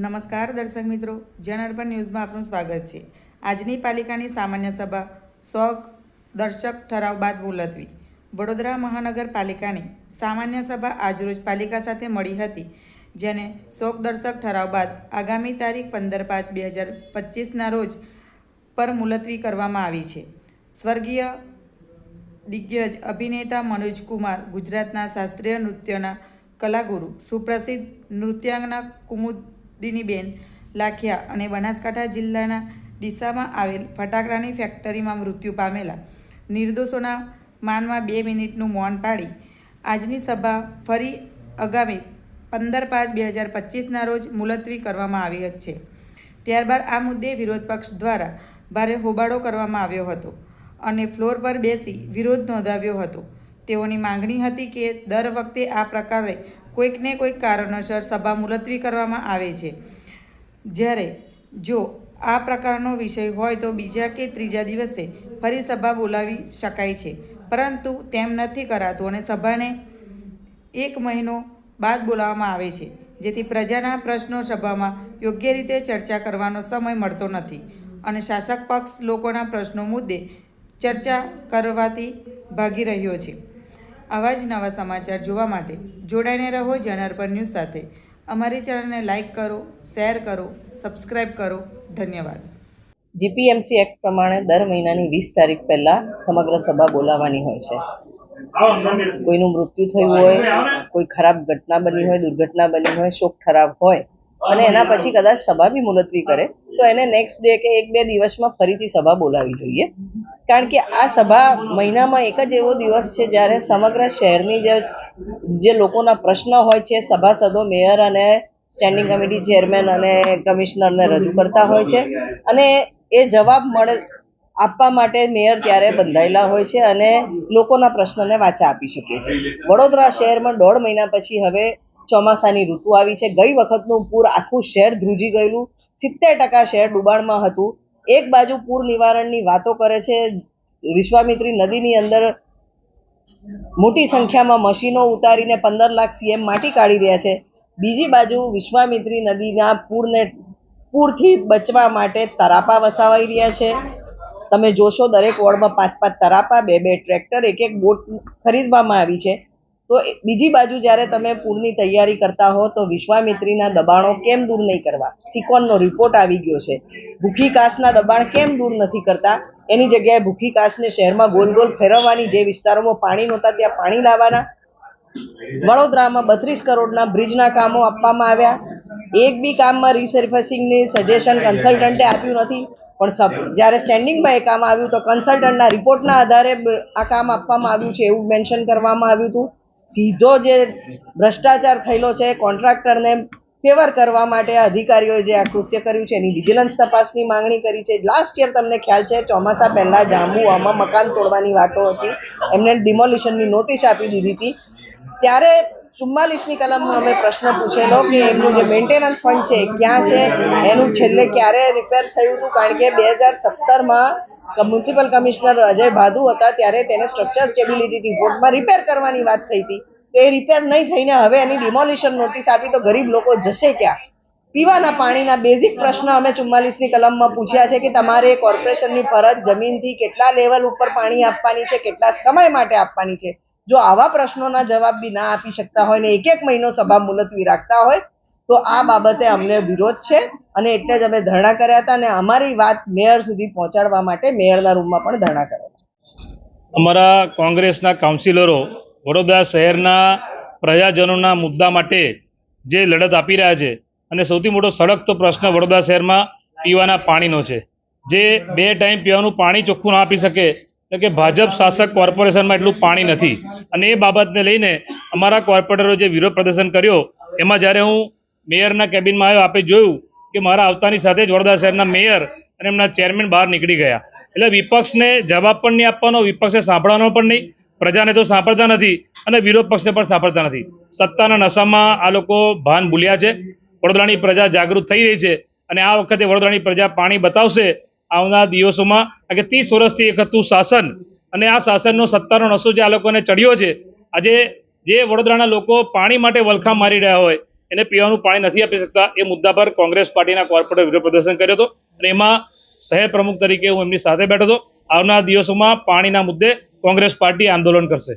નમસ્કાર દર્શક મિત્રો જનઅર્પણ ન્યૂઝમાં આપનું સ્વાગત છે. આજની પાલિકાની સામાન્ય સભા શોક, દર્શક ઠરાવ બાદ મુલતવી. વડોદરા મહાનગરપાલિકાની સામાન્ય સભા આજરોજ પાલિકા સાથે મળી હતી, જેને શોક, દર્શક ઠરાવ બાદ આગામી તારીખ પંદર પાંચ બે હજાર પચીસના રોજ પર મુલતવી કરવામાં આવી છે. સ્વર્ગીય દિગ્ગજ અભિનેતા મનોજ કુમાર ગુજરાતના શાસ્ત્રીય નૃત્યના કલાગુરુ, સુપ્રસિદ્ધ નૃત્યાંગના કુમુદિનીબેન લાખિયા અને બનાસકાંઠા જિલ્લાના ડીસામાં આવેલ ફટાકડાની ફેક્ટરીમાં મૃત્યુ પામેલા નિર્દોષોના માનમાં બે મિનિટનું મૌન પાડી આજની સભા ફરી આગામી પંદર પાંચ બે હજાર પચીસના રોજ મુલતવી કરવામાં આવી છે. ત્યારબાદ આ મુદ્દે વિરોધ પક્ષ દ્વારા ભારે હોબાળો કરવામાં આવ્યો હતો અને ફ્લોર પર બેસી વિરોધ નોંધાવ્યો હતો. તેઓની માંગણી હતી કે દર વખતે આ પ્રકારે કોઈકને કોઈક કારણોસર સભા મુલતવી કરવામાં આવે છે. જ્યારે જો આ પ્રકારનો વિષય હોય તો બીજા કે ત્રીજા દિવસે ફરી સભા બોલાવી શકાય છે. પરંતુ તેમ નથી કરાતું અને સભાને એક મહિનો બાદ બોલાવવામાં આવે છે, જેથી પ્રજાના પ્રશ્નો સભામાં યોગ્ય રીતે ચર્ચા કરવાનો સમય મળતો નથી અને શાસક પક્ષ લોકોના પ્રશ્નો મુદ્દે ચર્ચા કરવાથી ભાગી રહ્યો છે. આવા જ નવા સમાચાર જોવા માટે જોડાઈને રહો જનાર્પણ ન્યૂઝ સાથે. અમારી ચેનલને લાઇક કરો, શેર કરો સબસ્ક્રાઈબ કરો. ધન્યવાદ. જીપીએમસી એક્ટ પ્રમાણે દર મહિનાની વીસ તારીખ પહેલા સમગ્ર સભા બોલાવવાની હોય છે. કોઈનું મૃત્યુ થયું હોય, કોઈ ખરાબ ઘટના બની હોય, દુર્ઘટના બની હોય, શોક ઠરાવ હોય અને એના પછી કદાચ સભા બી મુલતવી કરે. તો એને નેક્સ્ટ ડે કે એક બે દિવસમાં ફરીથી સભા બોલાવવી જોઈએ. કારણ કે આ સભા મહિનામાં એક જ એવો દિવસ છે જ્યારે સમગ્ર શહેરની જે જે લોકોના પ્રશ્ન હોય છે, સભાસદો, મેયર અને સ્ટેન્ડિંગ કમિટી ચેરમેન અને કમિશનરને રજૂ કરતા હોય છે. અને એ જવાબ મળે, આપવા માટે મેયર ત્યારે બંધાયેલા હોય છે અને લોકોના પ્રશ્નને વાચા આપી શકે છે. વડોદરા શહેરમાં દોઢ મહિના પછી હવે ચોમાસાની ઋતુ આવી છે. ગઈ વખતનું પૂર આખું શહેર ધ્રુજી ગયેલું. સિત્તેર ટકા શહેર ડુબાણમાં હતું. એક બાજુ પૂર નિવારણની વાતો કરે છે. વિશ્વામિત્રી નદીની અંદર મોટી સંખ્યામાં મશીનો ઉતારીને પંદર લાખ સીએમ માટી કાઢી રહ્યા છે. બીજી બાજુ વિશ્વામિત્રી નદીના પૂરને, પૂરથી બચવા માટે તરાપા વસાવાઈ રહ્યા છે. તમે જોશો દરેક વોર્ડમાં પાંચ પાંચ તરાપા, બે બે ટ્રેક્ટર, એક એક બોટ ખરીદવામાં આવી છે. તો બીજી બાજુ જ્યારે તમે પૂરની તૈયારી કરતા હો, તો વિશ્વામિત્રીના દબાણો કેમ દૂર નહીં કરવા? સિકોનનો રિપોર્ટ આવી ગયો છે. ભૂખી કાસના દબાણ કેમ દૂર નથી કરતા? એની જગ્યાએ ભૂખી કાસને શહેરમાં ગોલ ગોલ ફેરવવાની જે વિસ્તારોમાં પાણી નહોતા, ત્યાં પાણી લાવવાના. વડોદરામાં બત્રીસ કરોડના બ્રિજના કામો આપવામાં આવ્યા. એક બી કામમાં રિસર્ફેસિંગની સજેશન કન્સલ્ટન્ટે આપ્યું નથી. પણ સબ- જ્યારે સ્ટેન્ડિંગમાં એ કામ આવ્યું, તો કન્સલ્ટન્ટના રિપોર્ટના આધારે આ કામ આપવામાં આવ્યું છે એવું મેન્શન કરવામાં આવ્યું હતું. સીધો જે ભ્રષ્ટાચાર થયેલો છે, કોન્ટ્રાક્ટરને ફેવર કરવા માટે અધિકારીઓએ જે આ કૃત્ય કર્યું છે, એની વિજિલન્સ તપાસની માંગણી કરી છે. લાસ્ટ યર તમને ખ્યાલ છે, ચોમાસા પહેલાં જાંબુઆમાં મકાન તોડવાની વાતો હતી. એમને ડિમોલિશનની નોટિસ આપી દીધી હતી. ત્યારે ચુમ્માલીસની કલમમાં અમે પ્રશ્ન પૂછેલો કે એમનું જે મેન્ટેનન્સ ફંડ છે ક્યાં છે? એનું છેલ્લે ક્યારે રિપેર થયું હતું? કારણ કે બે હજાર સત્તરમાં મ્યુનિસિપલ કમિશનર અજય ભાદુ હતા ત્યારે તેને સ્ટ્રક્ચર સ્ટેબિલિટી રિપોર્ટમાં રિપેર કરવાની વાત થઈ હતી. તો એ રિપેર નહીં થઈને હવે એની ડિમોલિશન નોટિસ આપી તો ગરીબ લોકો જશે ક્યાં? પીવાના પાણીના બેઝિક પ્રશ્ન અમે ચુમ્માલીસની કલમમાં પૂછ્યા છે કે તમારે કોર્પોરેશનની ફરજ જમીનથી કેટલા લેવલ ઉપર પાણી આપવાની છે કેટલા સમય માટે આપવાની છે? જો આવા પ્રશ્નોના જવાબ બી ના આપી શકતા હોય ને એક એક મહિનો સભા મુલતવી રાખતા હોય તો આ બાબતે અમને વિરોધ છે અને એટલે જ અમે ધરણા કર્યા હતા અને અમારી વાત મેયર સુધી પહોંચાડવા માટે મેયરના રૂમમાં પણ ધરણા કર્યા અમારા કોંગ્રેસના કાઉન્સિલરો વડોદરા શહેરના પ્રજાજનોના મુદ્દા માટે જે લડત આપી રહ્યા છે અને સૌથી મોટો સળગતો પ્રશ્ન વડોદરા શહેરમાં પીવાના પાણીનો છે. જે બે ટાઈમ પીવાનું પાણી ચોખ્ખું ના આપી શકે એટલે કે ભાજપ શાસક કોર્પોરેશનમાં એટલું પાણી નથી. અને એ બાબતને લઈને અમારા કોર્પોરેટરો જે વિરોધ પ્રદર્શન કર્યો, એમાં જ્યારે હું મેયરના કેબિનમાં આવ્યો, આપે જોયું કે મારા આવતાની સાથે જ વડોદરા શહેરના મેયર અને એમના ચેરમેન બહાર નીકળી ગયા. એટલે વિપક્ષને જવાબ પણ નહીં આપવાનો વિપક્ષે સાંભળવાનો પણ નહીં, પ્રજાને તો સાંભળતા નથી અને વિરોધ પક્ષને પણ સાંભળતા નથી. સત્તાના નશામાં આ લોકો ભાન ભૂલ્યા છે. વડોદરાની પ્રજા જાગૃત થઈ રહી છે અને આ વખતે વડોદરાની પ્રજા પાણી બતાવશે આવનાર દિવસોમાં. કારણ કે ત્રીસ વર્ષથી એક હતું શાસન અને આ શાસનનો સત્તાનો નશો જે આ લોકોને ચડ્યો છે. આજે જે વડોદરાના લોકો પાણી માટે વલખા મારી રહ્યા હોય, એને પીવાનું પાણી નથી આપી શકતા, એ મુદ્દા પર કોંગ્રેસ પાર્ટીના કોર્પોરેટ વિરોધ પ્રદર્શન કર્યો હતો અને એમાં શહેર પ્રમુખ તરીકે હું એમની સાથે બેઠો હતો. આવનાર દિવસોમાં પાણીના મુદ્દે કોંગ્રેસ પાર્ટી આંદોલન કરશે.